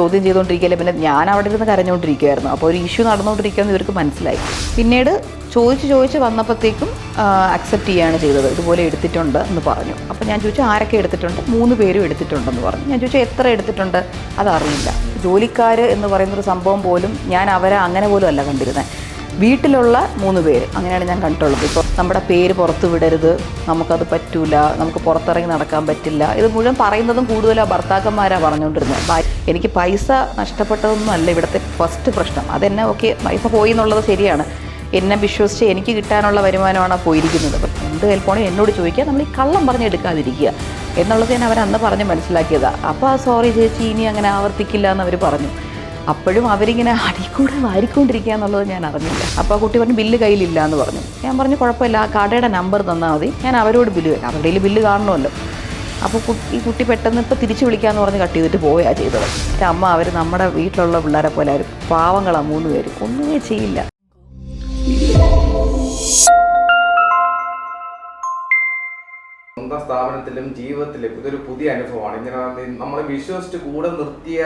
ചോദ്യം ചെയ്തുകൊണ്ടിരിക്കുകയല്ലേ പിന്നെ ഞാൻ അവിടെ ഇരുന്ന് കരഞ്ഞുകൊണ്ടിരിക്കുകയായിരുന്നു അപ്പോൾ ഒരു ഇഷ്യൂ നടന്നുകൊണ്ടിരിക്കുകയെന്ന് ഇവർക്ക് മനസ്സിലായി. പിന്നീട് ചോദിച്ച് ചോദിച്ച് വന്നപ്പോഴത്തേക്കും അക്സെപ്റ്റ് ചെയ്യുകയാണ് ചെയ്തത്. ഇതുപോലെ എടുത്തിട്ടുണ്ട് എന്ന് പറഞ്ഞു. അപ്പോൾ ഞാൻ ചോദിച്ചു ആരൊക്കെ എടുത്തിട്ടുണ്ട്? മൂന്ന് പേരും എടുത്തിട്ടുണ്ടെന്ന് പറഞ്ഞു. ഞാൻ ചോദിച്ചു എത്ര എടുത്തിട്ടുണ്ട്? അതറിയില്ല. ജോലിക്കാർ എന്ന് പറയുന്നൊരു സംഭവം പോലും ഞാൻ അവരെ അങ്ങനെ പോലും അല്ല കണ്ടിരുന്നത് വീട്ടിലുള്ള മൂന്ന് പേര്. അങ്ങനെയാണ് ഞാൻ കണ്ടിട്ടുള്ളത്. ഇപ്പോൾ നമ്മുടെ പേര് പുറത്ത് വിടരുത്. നമുക്കത് പറ്റൂല. നമുക്ക് പുറത്തിറങ്ങി നടക്കാൻ പറ്റില്ല. ഇത് മുഴുവൻ പറയുന്നതും കൂടുതലും ഭർത്താക്കന്മാരാണ് പറഞ്ഞുകൊണ്ടിരുന്നത്. എനിക്ക് പൈസ നഷ്ടപ്പെട്ടതൊന്നും അല്ല ഇവിടുത്തെ ഫസ്റ്റ് പ്രശ്നം. അതെന്നെ ഓക്കെ പൈസ പോയി എന്നുള്ളത് ശരിയാണ്. എന്നെ വിശ്വസിച്ച് എനിക്ക് കിട്ടാനുള്ള വരുമാനമാണ് പോയിരിക്കുന്നത്. അപ്പം എന്ത് ഹെൽപ്പാണോ എന്നോട് ചോദിക്കുക. നമ്മൾ ഈ കള്ളം പറഞ്ഞെടുക്കാതിരിക്കുക എന്നുള്ളത് ഞാൻ അവരന്ന് പറഞ്ഞ് മനസ്സിലാക്കിയതാണ് അപ്പോൾ ആ സോറി ചേച്ചി ഇനി അങ്ങനെ ആവർത്തിക്കില്ല എന്ന് അവർ പറഞ്ഞു. അപ്പോഴും അവരിങ്ങനെ അടിക്കൂടെ വാരിക്കൊണ്ടിരിക്കുക എന്നുള്ളത് ഞാൻ അറിഞ്ഞില്ല. അപ്പോൾ ആ കുട്ടി പറഞ്ഞു ബില്ല് കയ്യിലില്ല എന്ന് പറഞ്ഞു. ഞാൻ പറഞ്ഞു കുഴപ്പമില്ല ആ കടയുടെ നമ്പർ തന്നാൽ മതി. ഞാൻ അവരോട് ബില്ല് വരാം. അവരുടെ കയ്യിൽ ബില്ല് കാണണമല്ലോ. അപ്പോൾ കുട്ടി ഈ കുട്ടി പെട്ടെന്ന് ഇപ്പോൾ തിരിച്ചു വിളിക്കാമെന്ന് പറഞ്ഞ് കട്ട് ചെയ്തിട്ട് പോവുകയാണ് ചെയ്തത്. എന്റെ അമ്മ അവർ നമ്മുടെ വീട്ടിലുള്ള പിള്ളേരെ പോലെ അവർ പാവങ്ങളാണ് മൂന്ന് പേര്. ഒന്നുമേ ചെയ്യില്ല. സ്വന്തം സ്ഥാപനത്തിലും ജീവിതത്തിലും ഇതൊരു പുതിയ അനുഭവമാണ്. ഇങ്ങനെ നമ്മളെ വിശ്വസിച്ച് കൂടെ നിർത്തിയ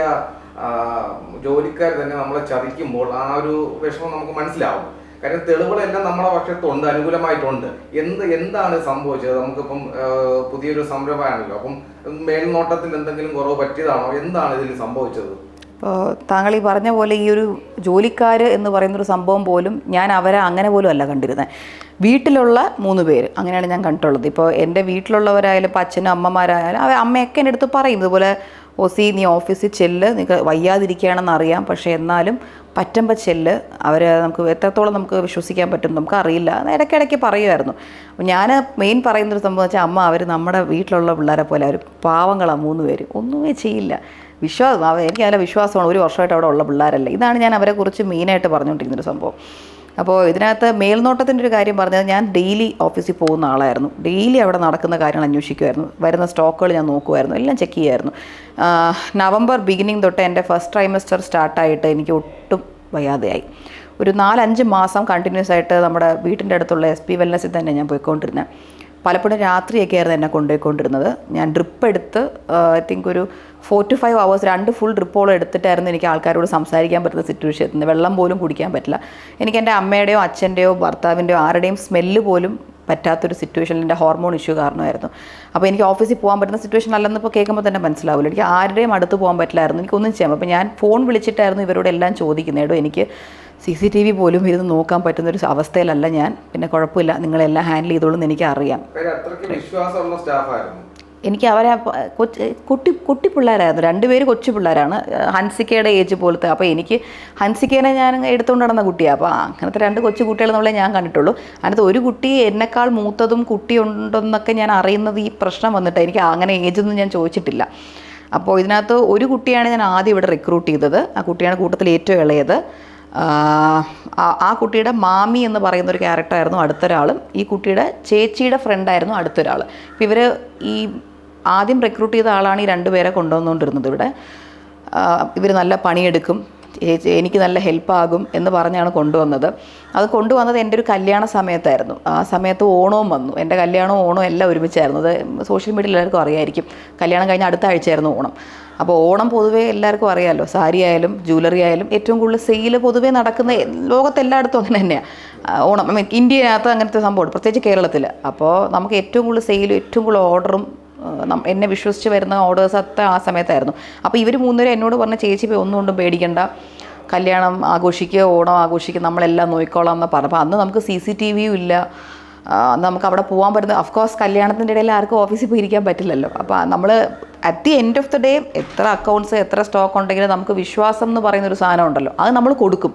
ജോലിക്കാർ തന്നെ നമ്മളെ ചതിക്കുമ്പോൾ ആ ഒരു വിഷമം നമുക്ക് മനസ്സിലാവും. കാര്യം തെളിവുകളെല്ലാം നമ്മളെ പക്ഷത്തുണ്ട് അനുകൂലമായിട്ടുണ്ട്. എന്ത് എന്താണ് സംഭവിച്ചത്? നമുക്കിപ്പം പുതിയൊരു സംരംഭമാണല്ലോ. അപ്പം മേൽനോട്ടത്തിൽ എന്തെങ്കിലും കുറവ് പറ്റിയതാണോ? എന്താണ് ഇതിൽ സംഭവിച്ചത്? താങ്കൾ ഈ പറഞ്ഞ പോലെ ഈ ഒരു ജോലിക്കാർ എന്ന് പറയുന്നൊരു സംഭവം പോലും ഞാൻ അവരെ അങ്ങനെ പോലും അല്ല കണ്ടിരുന്നത് വീട്ടിലുള്ള മൂന്ന് പേര് അങ്ങനെയാണ് ഞാൻ കണ്ടിട്ടുള്ളത്. ഇപ്പോൾ എന്റെ വീട്ടിലുള്ളവരായാലും ഇപ്പോൾ അച്ഛനും അമ്മമാരായാലും അവർ അമ്മയൊക്കെ എന്റെ അടുത്ത് പറയും. ഇതുപോലെ ഓസി നീ ഓഫീസിൽ ചെല്ല് നിനക്ക് വയ്യാതിരിക്കുകയാണെന്ന് അറിയാം. പക്ഷേ എന്നാലും പറ്റുമ്പോൾ ചെല്ല്. അവരെ നമുക്ക് എത്രത്തോളം നമുക്ക് വിശ്വസിക്കാൻ പറ്റും നമുക്ക് അറിയില്ല. ഇടയ്ക്കിടയ്ക്ക് പറയുമായിരുന്നു. ഞാൻ മെയിൻ പറയുന്നൊരു സംഭവം വെച്ചാൽ അമ്മ അവർ നമ്മുടെ വീട്ടിലുള്ള പിള്ളേരെ പോലെ അവർ പാവങ്ങളാണ് മൂന്ന് പേര്. ഒന്നുമേ ചെയ്യില്ല. വിശ്വാസം എനിക്ക് നല്ല വിശ്വാസമാണ്. ഒരു വർഷമായിട്ട് അവിടെ ഉള്ള പിള്ളേരല്ല. ഇതാണ് ഞാൻ അവരെക്കുറിച്ച് മെയിനായിട്ട് പറഞ്ഞുകൊണ്ടിരിക്കുന്നൊരു സംഭവം. അപ്പോൾ ഇതിനകത്ത് മേൽനോട്ടത്തിന്റെ ഒരു കാര്യം പറഞ്ഞാൽ ഞാൻ ഡെയിലി ഓഫീസിൽ പോകുന്ന ആളായിരുന്നു. ഡെയിലി അവിടെ നടക്കുന്ന കാര്യങ്ങൾ അന്വേഷിക്കുമായിരുന്നു. വരുന്ന സ്റ്റോക്കുകൾ ഞാൻ നോക്കുമായിരുന്നു. എല്ലാം ചെക്ക് ചെയ്യുമായിരുന്നു. നവംബർ ബിഗിനിങ് തൊട്ട് എന്റെ ഫസ്റ്റ് ട്രൈമസ്റ്റർ സ്റ്റാർട്ടായിട്ട് എനിക്ക് ഒട്ടും വയ്യാതെയായി. ഒരു നാലഞ്ച് മാസം കണ്ടിന്യൂസ് ആയിട്ട് നമ്മുടെ വീട്ടിന്റെ അടുത്തുള്ള എസ് പി വെൽനസിൽ തന്നെ ഞാൻ പോയിക്കൊണ്ടിരുന്നത് പലപ്പോഴും രാത്രിയൊക്കെ ആയിരുന്നു എന്നെ കൊണ്ടുപോയിക്കൊണ്ടിരുന്നത്. ഞാൻ ഡ്രിപ്പ് എടുത്ത് ഐ തിങ്ക് ഒരു ഫോർ ടു ഫൈവ് അവേഴ്സ് രണ്ട് ഫുൾ ട്രിപ്പോളം എടുത്തിട്ടായിരുന്നു എനിക്ക് ആൾക്കാരോട് സംസാരിക്കാൻ പറ്റുന്ന സിറ്റുവേഷൻ എത്തുന്നത് വെള്ളം പോലും കുടിക്കാൻ പറ്റില്ല. എനിക്ക് എന്റെ അമ്മയുടെയോ അച്ഛന്റെയോ ഭർത്താവിന്റെയോ ആരുടെയും സ്മെല്ല് പോലും പറ്റാത്തൊരു സിറ്റുവേഷനിൽ എന്റെ ഹോർമോൺ ഇഷ്യൂ കാരണമായിരുന്നു. അപ്പോൾ എനിക്ക് ഓഫീസിൽ പോകാൻ പറ്റുന്ന സിറ്റുവേഷൻ അല്ലെന്ന് ഇപ്പോൾ കേൾക്കുമ്പോൾ തന്നെ മനസ്സിലാവില്ല എനിക്ക് ആരുടെയും അടുത്ത് പോകാൻ പറ്റില്ലായിരുന്നു. എനിക്കൊന്നും ചെയ്യാം അപ്പോൾ ഞാൻ ഫോൺ വിളിച്ചിട്ടായിരുന്നു ഇവരോട് എല്ലാം ഏടോ എനിക്ക് സി സി ടി വി പോലും ഇരുന്ന് നോക്കാൻ പറ്റുന്ന ഒരു അവസ്ഥയിലല്ല ഞാൻ. പിന്നെ കുഴപ്പമില്ല. നിങ്ങളെല്ലാം ഹാൻഡിൽ ചെയ്തോളും എന്ന് എനിക്ക് അവരെ കൊച്ചു കുട്ടി കുട്ടി പിള്ളേരായിരുന്നു. രണ്ടുപേര് കൊച്ചു പിള്ളേരാണ്. ഹൻസിക്കയുടെ ഏജ് പോലത്തെ. അപ്പോൾ എനിക്ക് ഹൻസിക്കേനെ ഞാൻ എടുത്തുകൊണ്ട് നടന്ന കുട്ടിയാണ് അപ്പോൾ അങ്ങനത്തെ രണ്ട് കൊച്ചു കുട്ടികൾ എന്നുള്ളേ ഞാൻ കണ്ടിട്ടുള്ളൂ. അതിനകത്ത് ഒരു കുട്ടി എന്നെക്കാൾ മൂത്തതും കുട്ടി ഉണ്ടെന്നൊക്കെ ഞാൻ അറിയുന്നത് ഈ പ്രശ്നം വന്നിട്ട് എനിക്ക് അങ്ങനെ ഏജൊന്നും ഞാൻ ചോദിച്ചിട്ടില്ല. അപ്പോൾ ഇതിനകത്ത് ഒരു കുട്ടിയാണ് ഞാൻ ആദ്യം ഇവിടെ റിക്രൂട്ട് ചെയ്തത്. ആ കുട്ടിയാണ് കൂട്ടത്തിൽ ഏറ്റവും ഇളയത്. ആ- കുട്ടിയുടെ മാമി എന്ന് പറയുന്ന ഒരു ക്യാരക്ടറായിരുന്നു അടുത്തൊരാളും. ഈ കുട്ടിയുടെ ചേച്ചിയുടെ ഫ്രണ്ടായിരുന്നു അടുത്തൊരാൾ ഇവർ ഈ ആദ്യം റിക്രൂട്ട് ചെയ്ത ആളാണ് ഈ രണ്ടുപേരെ കൊണ്ടുവന്നുകൊണ്ടിരുന്നത് ഇവിടെ. ഇവർ നല്ല പണിയെടുക്കും എനിക്ക് നല്ല ഹെൽപ്പാകും എന്ന് പറഞ്ഞാണ് കൊണ്ടുവന്നത്. അത് കൊണ്ടുവന്നത് എന്റെ ഒരു കല്യാണ സമയത്തായിരുന്നു. ആ സമയത്ത് ഓണവും വന്നു. എന്റെ കല്യാണവും ഓണവും എല്ലാം ഒരുമിച്ചായിരുന്നു. അത് സോഷ്യൽ മീഡിയയിൽ എല്ലാവർക്കും അറിയായിരിക്കും. കല്യാണം കഴിഞ്ഞ അടുത്ത ആഴ്ചയായിരുന്നു ഓണം. അപ്പോൾ ഓണം പൊതുവേ എല്ലാവർക്കും അറിയാമല്ലോ സാരി ആയാലും ജ്വല്ലറി ആയാലും ഏറ്റവും കൂടുതൽ സെയിൽ പൊതുവേ നടക്കുന്ന ലോകത്തെല്ലായിടത്തും അങ്ങനെ തന്നെയാണ് ഓണം ഇന്ത്യയിനകത്ത് അങ്ങനത്തെ സംഭവം പ്രത്യേകിച്ച് കേരളത്തിൽ അപ്പോൾ നമുക്ക് ഏറ്റവും കൂടുതൽ സെയിലും ഏറ്റവും കൂടുതൽ ഓർഡറും എന്നെ വിശ്വസിച്ച് വരുന്ന ഓർഡേഴ്സ് അത്ര ആ സമയത്തായിരുന്നു. അപ്പോൾ ഇവർ മൂന്നുപേരും എന്നോട് പറഞ്ഞ ചേച്ചി പോയി ഒന്നും കൊണ്ടും പേടിക്കണ്ട. കല്യാണം ആഘോഷിക്കുക ഓണം ആഘോഷിക്കുക നമ്മളെല്ലാം നോക്കിക്കോളാം എന്ന് പറഞ്ഞു. അപ്പോൾ അന്ന് നമുക്ക് സി സി ടി വിയും ഇല്ല. നമുക്ക് അവിടെ പോകാൻ പറ്റുന്ന അഫ്കോഴ്സ് കല്യാണത്തിന്റെ ഇടയിൽ ആർക്കും ഓഫീസിൽ പോയി ഇരിക്കാൻ പറ്റില്ലല്ലോ. അപ്പോൾ നമ്മൾ at the end of the day എത്ര അക്കൗണ്ട്സ് എത്ര സ്റ്റോക്ക് ഉണ്ടെങ്കിലും നമുക്ക് വിശ്വാസം എന്ന് പറയുന്ന ഒരു സാധനം ഉണ്ടല്ലോ. അത് നമ്മൾ കൊടുക്കും.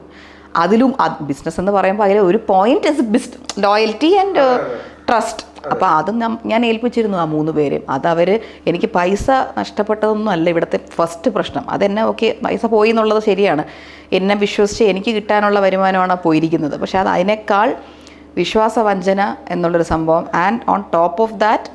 അതിലും ബിസിനസ് എന്ന് പറയുമ്പോൾ അതിൽ ഒരു point is biz loyalty and trust അപ്പോൾ അത് ഞാൻ ഏൽപ്പിച്ചിരുന്നു ആ മൂന്ന് പേരെയും. അതവർ എനിക്ക് പൈസ നഷ്ടപ്പെട്ടതൊന്നും അല്ല ഇവിടുത്തെ ഫസ്റ്റ് പ്രശ്നം. അതെന്നെ ഓക്കെ പൈസ പോയി എന്നുള്ളത് ശരിയാണ്. എന്നെ വിശ്വസിച്ച് എനിക്ക് കിട്ടാനുള്ള വരുമാനമാണ് പോയിരിക്കുന്നത്. പക്ഷേ അത് അതിനേക്കാൾ വിശ്വാസവഞ്ചന എന്നുള്ളൊരു സംഭവം. And on top of that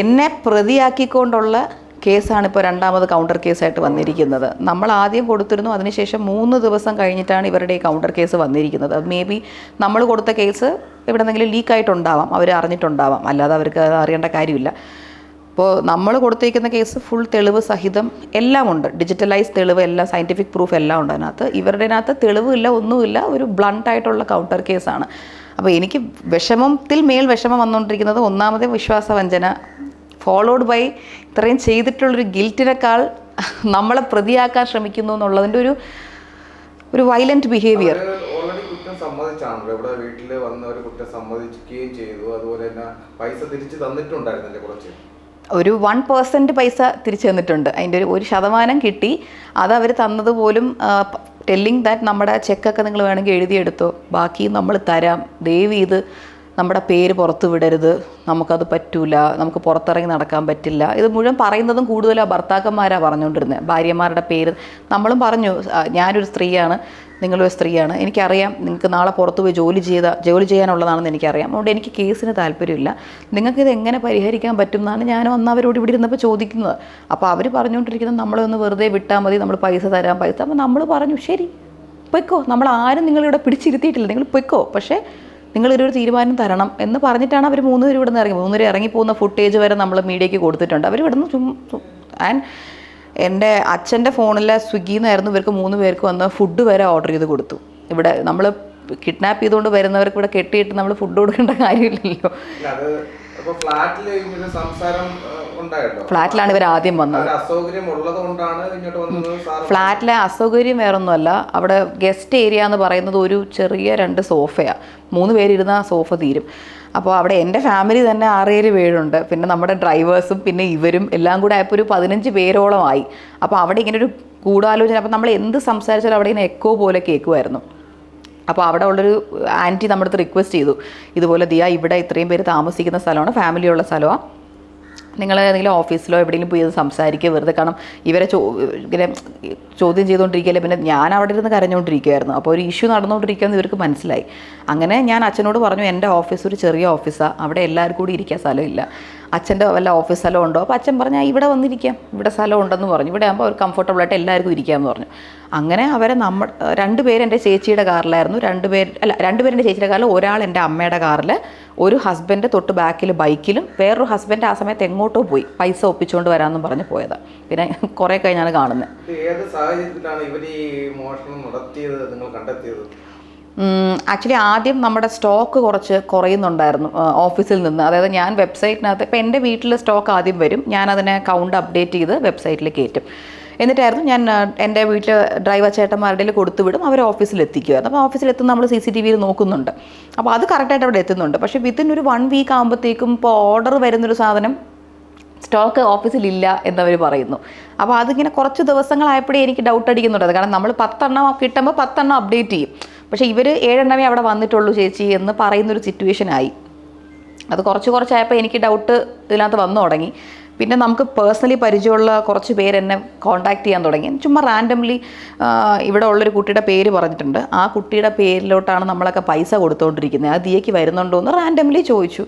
എന്നെ പ്രതിയാക്കിക്കൊണ്ടുള്ള കേസാണ് ഇപ്പോൾ രണ്ടാമത് കൗണ്ടർ കേസായിട്ട് വന്നിരിക്കുന്നത്. നമ്മൾ ആദ്യം കൊടുത്തിരുന്നു അതിനുശേഷം മൂന്ന് ദിവസം കഴിഞ്ഞിട്ടാണ് ഇവരുടെ ഈ കൗണ്ടർ കേസ് വന്നിരിക്കുന്നത്. അത് മേ ബി നമ്മൾ കൊടുത്ത കേസ് എവിടെന്നെങ്കിലും ലീക്കായിട്ടുണ്ടാവാം അവർ അറിഞ്ഞിട്ടുണ്ടാവാം. അല്ലാതെ അവർക്ക് അത് അറിയേണ്ട കാര്യമില്ല. അപ്പോൾ നമ്മൾ കൊടുത്തേക്കുന്ന കേസ് ഫുൾ തെളിവ് സഹിതം എല്ലാം ഉണ്ട്. ഡിജിറ്റലൈസ് തെളിവ് എല്ലാം സയന്റിഫിക് പ്രൂഫ് എല്ലാം ഉണ്ട് അതിനകത്ത്. ഇവരുടെ അതിനകത്ത് തെളിവില്ല ഒന്നുമില്ല. ഒരു ബ്ലണ്ട് ആയിട്ടുള്ള കൗണ്ടർ കേസാണ്. അപ്പോൾ എനിക്ക് വിഷമത്തിൽ മേൽ വിഷമം വന്നുകൊണ്ടിരിക്കുന്നത് ഒന്നാമത് വിശ്വാസവഞ്ചന. ഫോളോഡ് ബൈ ഇത്രയും ചെയ്തിട്ടുള്ളൊരു ഗിൽറ്റിനേക്കാൾ നമ്മളെ പ്രതിയാക്കാൻ ശ്രമിക്കുന്നു എന്നുള്ളതിന്റെ ഒരു ഒരു വയലന്റ് ബിഹേവിയർ സമ്മതിച്ചാണല്ലോ. ഇവിടെ വീട്ടിൽ വന്ന ഒരു കുട്ടി സമ്മതിക്കുകയും ചെയ്തു. അതുപോലെ തന്നെ പൈസ തിരിച്ചു തന്നിട്ടുണ്ടായിരുന്നല്ലേ കുറച്ച്? ഒരു വൺ പേഴ്സന്റ് പൈസ തിരിച്ചു തന്നിട്ടുണ്ട്. അതിന്റെ ഒരു ഒരു ശതമാനം കിട്ടി. അത് അവർ തന്നത് പോലും ടെല്ലിങ് ദാറ്റ് നമ്മുടെ ചെക്കൊക്കെ നിങ്ങൾ വേണമെങ്കിൽ എഴുതിയെടുത്തോ. ബാക്കി നമ്മൾ തരാം. ദയവ് ഇത് നമ്മുടെ പേര് പുറത്ത് വിടരുത്. നമുക്കത് പറ്റൂല. നമുക്ക് പുറത്തിറങ്ങി നടക്കാൻ പറ്റില്ല. ഇത് മുഴുവൻ പറയുന്നതും കൂടുതലും ഭർത്താക്കന്മാരാണ് പറഞ്ഞുകൊണ്ടിരുന്നത് ഭാര്യമാരുടെ പേര്. നമ്മളും പറഞ്ഞു "ആ, ഞാനൊരു സ്ത്രീയാണ്. നിങ്ങളൊരു സ്ത്രീയാണ്. എനിക്കറിയാം നിങ്ങൾക്ക് നാളെ പുറത്ത് പോയി ജോലി ചെയ്ത ജോലി ചെയ്യാനുള്ളതാണെന്ന് എനിക്കറിയാം. അതുകൊണ്ട് എനിക്ക് കേസിന് താല്പര്യമില്ല. നിങ്ങൾക്കിത് എങ്ങനെ പരിഹരിക്കാൻ പറ്റും എന്നാണ് ഞാൻ അന്ന് അവരോട് ഇവിടെ ഇരുന്നപ്പോൾ ചോദിക്കുന്നത്. അപ്പോൾ അവർ പറഞ്ഞുകൊണ്ടിരിക്കുന്നത് നമ്മളൊന്ന് വെറുതെ വിട്ടാൽ മതി നമ്മൾ പൈസ തരാം പൈസ അപ്പോൾ നമ്മൾ പറഞ്ഞു ശരി പൊയ്ക്കോ. നമ്മൾ ആരും നിങ്ങളിവിടെ പിടിച്ചിരുത്തിയിട്ടില്ല. നിങ്ങൾ പൊയ്ക്കോ. പക്ഷേ നിങ്ങളൊരു തീരുമാനം തരണം എന്ന് പറഞ്ഞിട്ടാണ് അവർ മൂന്ന് പേര് ഇവിടെ നിന്ന് ഇറങ്ങി. മൂന്ന് പേര് ഇറങ്ങിപ്പോകുന്ന ഫുട്ടേജ് വരെ നമ്മൾ മീഡിയയ്ക്ക് കൊടുത്തിട്ടുണ്ട്. അവർ ഇവിടെ നിന്ന് ആൻഡ് എന്റെ അച്ഛന്റെ ഫോണിലെ സ്വിഗ്ഗിയിൽ നിന്നായിരുന്നു ഇവർക്ക് മൂന്ന് പേർക്ക് വന്ന് ഫുഡ് വരെ ഓർഡർ ചെയ്ത് കൊടുത്തു. ഇവിടെ നമ്മൾ കിഡ്നാപ്പ് ചെയ്തുകൊണ്ട് വരുന്നവർക്ക് ഇവിടെ കെട്ടിയിട്ട് നമ്മൾ ഫുഡ് കൊടുക്കേണ്ട കാര്യമില്ലല്ലോ. ഫ്ലാറ്റിലാണ് ഇവർ ആദ്യം വന്നത്. ഫ്ളാറ്റിലെ അസൗകര്യം വേറെ ഒന്നുമല്ല വന്നത് ഫ്ലാറ്റിലെ അസൗകര്യം വേറൊന്നുമല്ല. അവിടെ ഗസ്റ്റ് ഏരിയ എന്ന് പറയുന്നത് ഒരു ചെറിയ രണ്ട് സോഫയാണ് മൂന്ന് പേരിരുന്ന ആ സോഫ തീരും. അപ്പോൾ അവിടെ എന്റെ ഫാമിലി തന്നെ ആറേഴ് പേരുണ്ട്. പിന്നെ നമ്മുടെ ഡ്രൈവേഴ്സും പിന്നെ ഇവരും എല്ലാം കൂടെ ആയപ്പോൾ ഒരു പതിനഞ്ച് പേരോളമായി. അപ്പോൾ അവിടെ ഇങ്ങനെ ഒരു ഗൂഢാലോചന. അപ്പോൾ നമ്മൾ എന്ത് സംസാരിച്ചാലും അവിടെ ഇങ്ങനെ എക്കോ പോലെ കേൾക്കുമായിരുന്നു. അപ്പോൾ അവിടെ ഉള്ളൊരു ആന്റി നമ്മുടെ അടുത്ത് റിക്വസ്റ്റ് ചെയ്തു. ഇതുപോലെ ദിയ ഇവിടെ ഇത്രയും പേര് താമസിക്കുന്ന സ്ഥലമാണ് ഫാമിലിയുള്ള സ്ഥലമാണ് നിങ്ങൾ ഏതെങ്കിലും ഓഫീസിലോ എവിടെയെങ്കിലും പോയി സംസാരിക്കുക വെറുതെ കാരണം ഇവരെ ചോ ഇങ്ങനെ ചോദ്യം ചെയ്തുകൊണ്ടിരിക്കുകയല്ലേ പിന്നെ ഞാൻ അവിടെ ഇരുന്ന് കരഞ്ഞുകൊണ്ടിരിക്കുമായിരുന്നു അപ്പോൾ ഒരു ഇഷ്യൂ നടന്നുകൊണ്ടിരിക്കുകയെന്ന് ഇവർക്ക് മനസ്സിലായി. അങ്ങനെ ഞാൻ അച്ഛനോട് പറഞ്ഞു എന്റെ ഓഫീസ് ഒരു ചെറിയ ഓഫീസാണ് അവിടെ എല്ലാവർക്കും കൂടി ഇരിക്കാൻ സ്ഥലമില്ല. അച്ഛന്റെ വല്ല ഓഫീസ് സ്ഥലം ഉണ്ടോ? അപ്പോൾ അച്ഛൻ പറഞ്ഞു "ആ, ഇവിടെ വന്നിരിക്കാം. ഇവിടെ സ്ഥലം ഉണ്ടെന്ന് പറഞ്ഞു. ഇവിടെ ആകുമ്പോൾ അവർ കംഫർട്ടബിളായിട്ട് എല്ലാവർക്കും ഇരിക്കാമെന്ന് പറഞ്ഞു. അങ്ങനെ അവരെ നമ്മൾ രണ്ട് പേര് എന്റെ ചേച്ചിയുടെ കാറിലായിരുന്നു. രണ്ട് പേര് അല്ല രണ്ട് പേര് ചേച്ചിയുടെ കാറിൽ ഒരാൾ എന്റെ അമ്മയുടെ കാറിൽ ഒരു ഹസ്ബൻഡ് തൊട്ട് ബാക്കിൽ ബൈക്കിലും വേറൊരു ഹസ്ബൻഡ് ആ സമയത്ത് എങ്ങോട്ടോ പോയി പൈസ ഒപ്പിച്ചുകൊണ്ട് വരാമെന്നും പറഞ്ഞ് പോയതാണ് പിന്നെ കുറേ കഴിഞ്ഞാണ് കാണുന്നത് ഏത് സാഹചര്യത്തിലാണ് ഇവർ ഈ മോഷണം നടത്തിയത് നിങ്ങൾ കണ്ടെത്തിയത്? ആക്ച്വലി ആദ്യം നമ്മുടെ സ്റ്റോക്ക് കുറച്ച് കുറയുന്നുണ്ടായിരുന്നു ഓഫീസിൽ നിന്ന്. അതായത് ഞാൻ വെബ്സൈറ്റിനകത്ത് ഇപ്പം എന്റെ വീട്ടിൽ സ്റ്റോക്ക് ആദ്യം വരും. ഞാൻ അതിനെ കൗണ്ട് അപ്ഡേറ്റ് ചെയ്ത് വെബ്സൈറ്റിൽ കയറ്റും. എന്നിട്ടായിരുന്നു ഞാൻ എന്റെ വീട്ടിൽ ഡ്രൈവർ ചേട്ടന്മാരുടെ കൊടുത്തു വിടും. അവർ ഓഫീസിൽ എത്തിക്കുമായിരുന്നു അപ്പോൾ ഓഫീസിൽ എത്തുന്ന നമ്മൾ സി സി ടി വിയിൽ നോക്കുന്നുണ്ട്. അപ്പോൾ അത് കറക്റ്റായിട്ട് അവിടെ എത്തുന്നുണ്ട്. പക്ഷേ വിത്തിൻ ഒരു വൺ വീക്ക് ആകുമ്പോഴത്തേക്കും ഇപ്പോൾ ഓർഡർ വരുന്നൊരു സാധനം സ്റ്റോക്ക് ഓഫീസിലില്ല എന്നവർ പറയുന്നു. അപ്പോൾ അതിങ്ങനെ കുറച്ച് ദിവസങ്ങളായപ്പോഴേ എനിക്ക് ഡൗട്ട് അടിക്കുന്നുണ്ട്. കാരണം നമ്മൾ പത്തെണ്ണം കിട്ടുമ്പോൾ പത്തെണ്ണം അപ്ഡേറ്റ് ചെയ്യും. പക്ഷേ ഇവർ ഏഴെണ്ണമേ അവിടെ വന്നിട്ടുള്ളൂ ചേച്ചി എന്ന് പറയുന്നൊരു സിറ്റുവേഷൻ ആയി അത് കുറച്ച് കുറച്ചായപ്പോൾ എനിക്ക് ഡൗട്ട് ഇതിനകത്ത് വന്നു തുടങ്ങി. പിന്നെ നമുക്ക് പേഴ്സണലി പരിചയമുള്ള കുറച്ച് പേര് എന്നെ ചെയ്യാൻ തുടങ്ങി. ചുമ്മാ റാൻഡംലി ഇവിടെ ഉള്ളൊരു കുട്ടിയുടെ പേര് പറഞ്ഞിട്ടുണ്ട്. ആ കുട്ടിയുടെ പേരിലോട്ടാണ് നമ്മളൊക്കെ പൈസ കൊടുത്തുകൊണ്ടിരിക്കുന്നത് ആ ദിയേക്ക് വരുന്നുണ്ടോ എന്ന് റാൻഡംലി ചോദിച്ചു.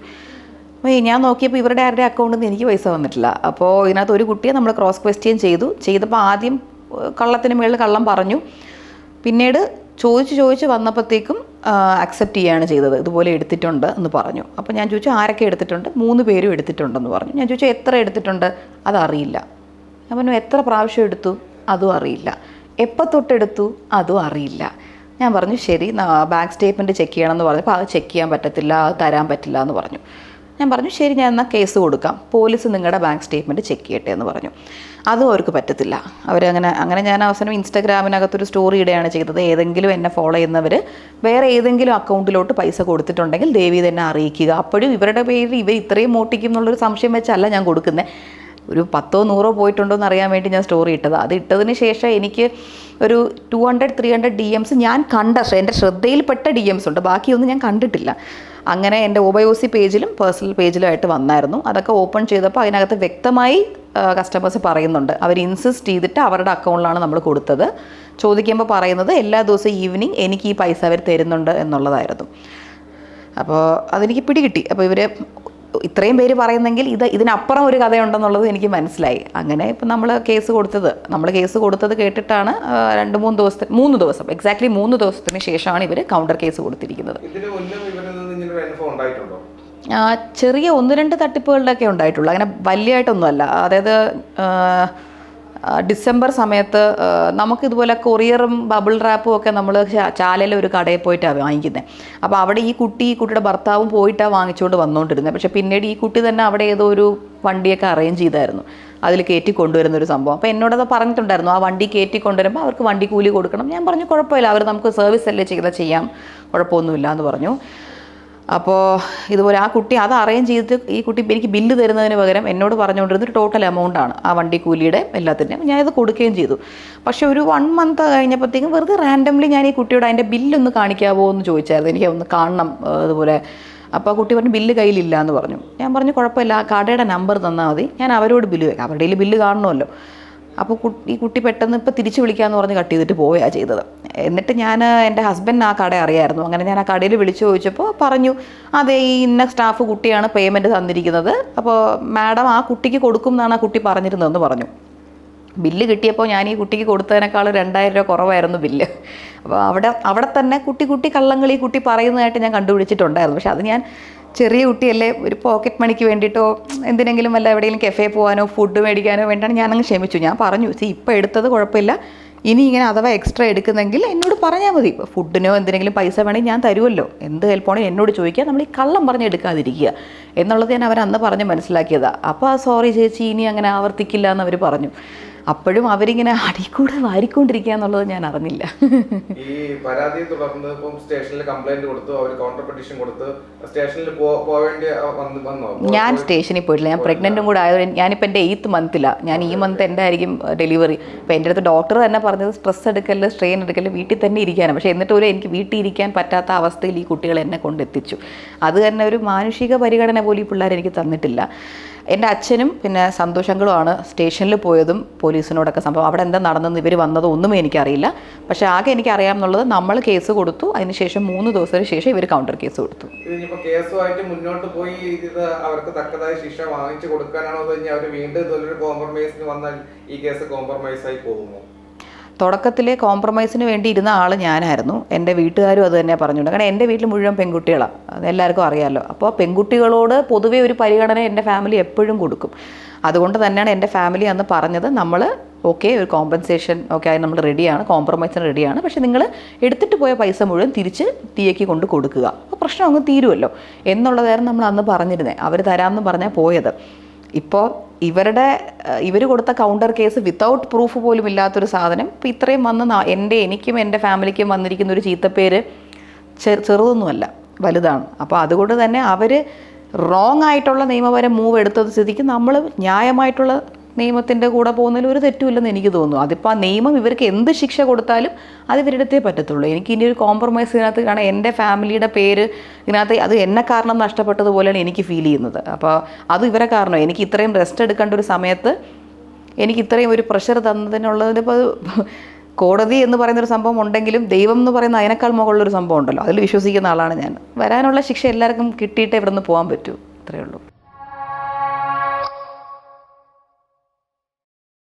അപ്പോൾ ഞാൻ നോക്കിയപ്പോൾ ഇവരുടെ ആരുടെ അക്കൗണ്ടിൽ നിന്ന് എനിക്ക് പൈസ വന്നിട്ടില്ല. അപ്പോൾ ഇതിനകത്ത് ഒരു കുട്ടിയെ നമ്മൾ ക്രോസ് ക്വസ്റ്റ്യൻ ചെയ്തു. ചെയ്തപ്പോൾ ആദ്യം കള്ളത്തിന് മുകളിൽ കള്ളം പറഞ്ഞു. പിന്നീട് ചോദിച്ച് ചോദിച്ച് വന്നപ്പോഴത്തേക്കും അക്സെപ്റ്റ് ചെയ്യുകയാണ് ചെയ്തത്. ഇതുപോലെ എടുത്തിട്ടുണ്ട് എന്ന് പറഞ്ഞു. അപ്പോൾ ഞാൻ ചോദിച്ചു ആരൊക്കെ എടുത്തിട്ടുണ്ട്? മൂന്ന് പേരും എടുത്തിട്ടുണ്ടെന്ന് പറഞ്ഞു. ഞാൻ ചോദിച്ചു എത്ര എടുത്തിട്ടുണ്ട്? അതറിയില്ല പറഞ്ഞു എത്ര പ്രാവശ്യം എടുത്തു? അതും അറിയില്ല. എപ്പോൾ തൊട്ടെടുത്തു? അതും അറിയില്ല. ഞാൻ പറഞ്ഞു ശരി ബാങ്ക് സ്റ്റേറ്റ്മെന്റ് ചെക്ക് ചെയ്യണമെന്ന് പറഞ്ഞപ്പോൾ അത് ചെക്ക് ചെയ്യാൻ പറ്റത്തില്ല അത് തരാൻ പറ്റില്ല എന്ന് പറഞ്ഞു. ഞാൻ പറഞ്ഞു ശരി ഞാൻ എന്നാൽ കേസ് കൊടുക്കാം. പോലീസ് നിങ്ങളുടെ ബാങ്ക് സ്റ്റേറ്റ്മെന്റ് ചെക്ക് ചെയ്യട്ടെ എന്ന് പറഞ്ഞു. അതും അവർക്ക് പറ്റത്തില്ല. അവരങ്ങനെ അങ്ങനെ ഞാൻ അവസാനം ഇൻസ്റ്റാഗ്രാമിനകത്തൊരു സ്റ്റോറി ഇടുകയാണ് ചെയ്തത്. ഏതെങ്കിലും എന്നെ ഫോളോ ചെയ്യുന്നവർ വേറെ ഏതെങ്കിലും അക്കൗണ്ടിലോട്ട് പൈസ കൊടുത്തിട്ടുണ്ടെങ്കിൽ ദേവി തന്നെ അറിയിക്കുക. അപ്പോഴും ഇവരുടെ പേരിൽ ഇവർ ഇത്രയും മോട്ടിക്കും എന്നുള്ളൊരു സംശയം വെച്ചല്ല ഞാൻ കൊടുക്കുന്നത് ഒരു പത്തോ നൂറോ പോയിട്ടുണ്ടോ എന്ന് അറിയാൻ വേണ്ടി ഞാൻ സ്റ്റോറി ഇട്ടത്. അത് ഇട്ടതിന് ശേഷം എനിക്ക് ഒരു two hundred three hundred DMs ഞാൻ കണ്ട എന്റെ ശ്രദ്ധയിൽപ്പെട്ട ഡി എംസ് ഉണ്ട്. ബാക്കിയൊന്നും ഞാൻ കണ്ടിട്ടില്ല. അങ്ങനെ എന്റെ ഒബയോസി പേജിലും പേഴ്സണൽ പേജിലുമായിട്ട് വന്നായിരുന്നു. അതൊക്കെ ഓപ്പൺ ചെയ്തപ്പോൾ അതിനകത്ത് വ്യക്തമായി കസ്റ്റമേഴ്സ് പറയുന്നുണ്ട്. അവർ ഇൻസിസ്റ്റ് ചെയ്തിട്ട് അവരുടെ അക്കൗണ്ടിലാണ് നമ്മൾ കൊടുത്തത്. ചോദിക്കുമ്പോൾ പറയുന്നത് എല്ലാ ദിവസവും ഈവനിങ് എനിക്ക് ഈ പൈസ അവർ തരുന്നുണ്ട് എന്നുള്ളതായിരുന്നു. അപ്പോൾ അതെനിക്ക് പിടികിട്ടി. അപ്പോൾ ഇവർ ഇത്രയും പേര് പറയുന്നെങ്കിൽ ഇത് ഇതിനപ്പുറം ഒരു കഥയുണ്ടെന്നുള്ളത് എനിക്ക് മനസ്സിലായി. അങ്ങനെ ഇപ്പം നമ്മൾ കേസ് കൊടുത്തത്. നമ്മൾ കേസ് കൊടുത്തത് കേട്ടിട്ടാണ് രണ്ട് മൂന്ന് ദിവസത്തിന് മൂന്ന് ദിവസം എക്സാക്ട്ലി മൂന്ന് ദിവസത്തിന് ശേഷമാണ് ഇവർ കൗണ്ടർ കേസ് കൊടുത്തിരിക്കുന്നത്. ചെറിയ ഒന്ന് രണ്ട് തട്ടിപ്പുകളുടെയൊക്കെ ഉണ്ടായിട്ടുള്ളൂ. അങ്ങനെ വലിയതായിട്ടൊന്നുമല്ല അതായത് ഡിസംബർ സമയത്ത് നമുക്ക് നമുക്കിതുപോലെ കൊറിയറും ബബിൾ റാപ്പും ഒക്കെ നമ്മൾ ചാലയിലെ ഒരു കടയിൽ പോയിട്ടാണ് വാങ്ങിക്കുന്നത് അപ്പോൾ അവിടെ ഈ കുട്ടി ഈ കുട്ടിയുടെ ഭർത്താവും പോയിട്ടാണ് വാങ്ങിച്ചുകൊണ്ട് വന്നുകൊണ്ടിരുന്നത് പക്ഷേ പിന്നീട് ഈ കുട്ടി തന്നെ അവിടെ ഏതോ ഒരു വണ്ടിയൊക്കെ അറേഞ്ച് ചെയ്തായിരുന്നു. അതിൽ കയറ്റി കൊണ്ടുവരുന്ന ഒരു സംഭവം. അപ്പോൾ എന്നോടത് പറഞ്ഞിട്ടുണ്ടായിരുന്നു ആ വണ്ടി കയറ്റി കൊണ്ടുവരുമ്പോൾ അവർക്ക് വണ്ടി കൂലി കൊടുക്കണം. ഞാൻ പറഞ്ഞു കുഴപ്പമില്ല അവർ നമുക്ക് സർവീസ് അല്ലേ ചെയ്താൽ ചെയ്യാം. കുഴപ്പമൊന്നുമില്ല എന്ന് പറഞ്ഞു. അപ്പോൾ ഇതുപോലെ ആ കുട്ടി അത് അറേഞ്ച് ചെയ്തിട്ട് ഈ കുട്ടി എനിക്ക് ബില്ല് തരുന്നതിന് പകരം എന്നോട് പറഞ്ഞുകൊണ്ടിരുന്നത് ടോട്ടൽ എമൗണ്ട് ആണ്. ആ വണ്ടി കൂലിയുടെ എല്ലാത്തിന്റെയും ഞാനത് കൊടുക്കുകയും ചെയ്തു. പക്ഷേ ഒരു വൺ മന്ത് കഴിഞ്ഞപ്പോഴത്തേക്കും വെറുതെ റാൻഡംലി ഞാൻ ഈ കുട്ടിയോട് അതിന്റെ ബില്ലൊന്ന് കാണിക്കാവോ എന്ന് ചോദിച്ചായിരുന്നു. എനിക്ക് ഒന്ന് കാണണം അതുപോലെ അപ്പോൾ കുട്ടി പറഞ്ഞു ബില്ല് കയ്യിലില്ല എന്ന് പറഞ്ഞു. ഞാൻ പറഞ്ഞു കുഴപ്പമില്ല കടയുടെ നമ്പർ തന്നാൽ മതി. ഞാൻ അവരോട് ബില്ല് അവരുടെ ബില്ല് കാണണമല്ലോ. അപ്പോൾ കുട്ടി കുട്ടി പെട്ടെന്ന് ഇപ്പോൾ തിരിച്ച് വിളിക്കാമെന്ന് പറഞ്ഞ് കട്ട് ചെയ്തിട്ട് പോവുകയാണ് ചെയ്തത്. എന്നിട്ട് ഞാൻ എന്റെ ഹസ്ബൻഡിന് ആ കട അറിയായിരുന്നു. അങ്ങനെ ഞാൻ ആ കടയിൽ വിളിച്ചു ചോദിച്ചപ്പോൾ പറഞ്ഞു അതെ ഈ ഇന്ന സ്റ്റാഫ് കുട്ടിയാണ് പേയ്മെന്റ് തന്നിരിക്കുന്നത്. അപ്പോൾ മാഡം ആ കുട്ടിക്ക് കൊടുക്കും എന്നാണ് ആ കുട്ടി പറഞ്ഞിരുന്നതെന്ന് പറഞ്ഞു. ബില്ല് കിട്ടിയപ്പോൾ ഞാൻ ഈ കുട്ടിക്ക് കൊടുത്തതിനേക്കാൾ രണ്ടായിരം രൂപ കുറവായിരുന്നു ബില്ല്. അപ്പോൾ അവിടെ അവിടെ തന്നെ കുട്ടി കുട്ടി കള്ളങ്ങൾ ഈ കുട്ടി പറയുന്നതായിട്ട് ഞാൻ കണ്ടുപിടിച്ചിട്ടുണ്ടായിരുന്നു. പക്ഷെ അത് ഞാൻ ചെറിയ കുട്ടിയല്ലേ ഒരു പോക്കറ്റ് മണിക്ക് വേണ്ടിയിട്ടോ എന്തിനെങ്കിലും വല്ല എവിടെയെങ്കിലും കെഫേ പോകാനോ ഫുഡ് മേടിക്കാനോ വേണ്ടിയാണ് ഞാനങ്ങ് ക്ഷമിച്ചു. ഞാൻ പറഞ്ഞു സി ഇപ്പോൾ എടുത്തത് കുഴപ്പമില്ല. ഇനി ഇങ്ങനെ അഥവാ എക്സ്ട്രാ എടുക്കുന്നെങ്കിൽ എന്നോട് പറഞ്ഞാൽ മതി. ഇപ്പോൾ ഫുഡിനോ എന്തിനെങ്കിലും പൈസ വേണമെങ്കിൽ ഞാൻ തരുമല്ലോ എന്ത് ഹെൽപ്പാണെങ്കിൽ എന്നോട് ചോദിക്കുക. നമ്മൾ ഈ കള്ളം പറഞ്ഞ് എടുക്കാതിരിക്കുക. എന്നുള്ളത് ഞാൻ അവരന്ന് പറഞ്ഞ് മനസ്സിലാക്കിയതാണ് അപ്പോൾ ആ സോറി ചേച്ചി ഇനി അങ്ങനെ ആവർത്തിക്കില്ല എന്ന് അവർ പറഞ്ഞു. അപ്പോഴും അവരിങ്ങനെ അടിക്കൂടെ വാരിക്കൊണ്ടിരിക്കുക എന്നുള്ളത് ഞാൻ അറിഞ്ഞില്ല. ഈ പരാതിയെ തുടർന്ന് ഇപ്പം സ്റ്റേഷനിൽ കംപ്ലൈന്റ് കൊടുത്തു അവർ കൗണ്ടർ പെറ്റീഷൻ കൊടുത്ത് സ്റ്റേഷനിൽ പോവേണ്ടി വന്ന് ഞാൻ സ്റ്റേഷനിൽ പോയിട്ടില്ല. ഞാൻ പ്രഗ്നന്റും കൂടെ ആയതുകൊണ്ട് ഞാനിപ്പോൾ എന്റെ എയ്ത്ത് മന്തിലാണ് ഞാൻ ഈ മന്ത് എന്റെ ആയിരിക്കും ഡെലിവറി അപ്പോൾ എന്റെ അടുത്ത് ഡോക്ടർ തന്നെ പറഞ്ഞത് സ്ട്രെസ് എടുക്കൽ സ്ട്രെയിൻ എടുക്കൽ വീട്ടിൽ തന്നെ ഇരിക്കാനാണ്. പക്ഷേ എന്നിട്ട് ഒരു എനിക്ക് വീട്ടിൽ ഇരിക്കാൻ പറ്റാത്ത അവസ്ഥയിൽ ഈ കുട്ടികൾ എന്നെ കൊണ്ടെത്തിച്ചു. അത് തന്നെ ഒരു മാനുഷിക പരിഗണന പോലും ഈ പിള്ളേർ എനിക്ക് തന്നിട്ടില്ല. എന്റെ അച്ഛനും പിന്നെ സന്തോഷങ്ങളുമാണ് സ്റ്റേഷനിൽ പോയതും പോലീസിനോടൊക്കെ സംഭവം. അവിടെ എന്താ നടന്നെന്ന് ഇവർ വന്നതോ ഒന്നും എനിക്കറിയില്ല. പക്ഷേ ആകെ എനിക്കറിയാമെന്നുള്ളത് നമ്മൾ കേസ് കൊടുത്തു. അതിനുശേഷം മൂന്ന് ദിവസത്തിന് ശേഷം ഇവർ കൗണ്ടർ കേസ് കൊടുത്തു. കേസുമായിട്ട് മുന്നോട്ട് പോയി ഇത് അവർക്ക് തക്കതായ ശിക്ഷ വാങ്ങിച്ചു കൊടുക്കാനാണോ അവർ വീണ്ടും കോംപ്രമൈസിന് വന്നാൽ ഈ കേസ് കോംപ്രമൈസ് ആയി പോകുമോ? തുടക്കത്തിലെ കോംപ്രമൈസിന് വേണ്ടി ഇരുന്ന ആൾ ഞാനായിരുന്നു. എന്റെ വീട്ടുകാരും അത് തന്നെ പറഞ്ഞുകൊണ്ട്. കാരണം എന്റെ വീട്ടിൽ മുഴുവൻ പെൺകുട്ടികളാണ് എല്ലാവർക്കും അറിയാമല്ലോ അപ്പോൾ പെൺകുട്ടികളോട് പൊതുവേ ഒരു പരിഗണന എന്റെ ഫാമിലി എപ്പോഴും കൊടുക്കും. അതുകൊണ്ട് തന്നെയാണ് എന്റെ ഫാമിലി അന്ന് പറഞ്ഞത് നമ്മൾ ഓക്കെ ഒരു കോമ്പൻസേഷൻ ഓക്കെ ആയി നമ്മൾ റെഡിയാണ് കോംപ്രമൈസിന് റെഡിയാണ് പക്ഷേ നിങ്ങൾ എടുത്തിട്ട് പോയ പൈസ മുഴുവൻ തിരിച്ച് തീയക്ക് കൊണ്ട് കൊടുക്കുക. അപ്പോൾ പ്രശ്നം അങ്ങ് തീരുമല്ലോ എന്നുള്ളതായിരുന്നു നമ്മൾ അന്ന് പറഞ്ഞിരുന്നത് അവർ തരാമെന്ന് പറഞ്ഞാൽ പോയത്. ഇപ്പോൾ ഇവരുടെ ഇവർ കൊടുത്ത കൗണ്ടർ കേസ് വിത്തൗട്ട് പ്രൂഫ് പോലും ഇല്ലാത്തൊരു സാധനം. ഇപ്പോൾ ഇത്രയും വന്ന് എന്റെ എനിക്കും എന്റെ ഫാമിലിക്കും വന്നിരിക്കുന്ന ഒരു ചീത്തപ്പേര് ചെ- ചെറുതൊന്നുമല്ല വലുതാണ്. അപ്പോൾ അതുകൊണ്ട് തന്നെ അവർ റോങ് ആയിട്ടുള്ള നിയമപരം മൂവ് എടുത്തത് സ്ഥിതിക്ക് നമ്മൾ ന്യായമായിട്ടുള്ള നിയമത്തിന്റെ കൂടെ പോകുന്നതിൽ ഒരു തെറ്റുമില്ലെന്ന് എനിക്ക് തോന്നുന്നു. അതിപ്പോൾ ആ നിയമം ഇവർക്ക് എന്ത് ശിക്ഷ കൊടുത്താലും അത് ഇവരെടുത്തേ പറ്റത്തുള്ളൂ. എനിക്ക് ഇനി ഒരു കോംപ്രമൈസ് ഇതിനകത്ത് കാരണം എന്റെ ഫാമിലിയുടെ പേര് ഇതിനകത്ത് അത് എന്നെ കാരണം നഷ്ടപ്പെട്ടതുപോലെയാണ് എനിക്ക് ഫീൽ ചെയ്യുന്നത്. അപ്പോൾ അത് ഇവരെ കാരണം. എനിക്ക് ഇത്രയും റെസ്റ്റ് എടുക്കേണ്ട ഒരു സമയത്ത് എനിക്ക് ഇത്രയും ഒരു പ്രഷർ തന്നതിനുള്ളതിന് ഇപ്പോൾ കോടതി എന്ന് പറയുന്നൊരു സംഭവം ഉണ്ടെങ്കിലും ദൈവം എന്ന് പറയുന്ന അതിനേക്കാൾ മുകളിലൊരു സംഭവം ഉണ്ടല്ലോ. അതിൽ വിശ്വസിക്കുന്ന ആളാണ് ഞാൻ. വരാനുള്ള ശിക്ഷ എല്ലാവർക്കും കിട്ടിയിട്ടേ ഇവിടെ നിന്ന് പോകാൻ പറ്റൂ. ഇത്രയേ ഉള്ളൂ.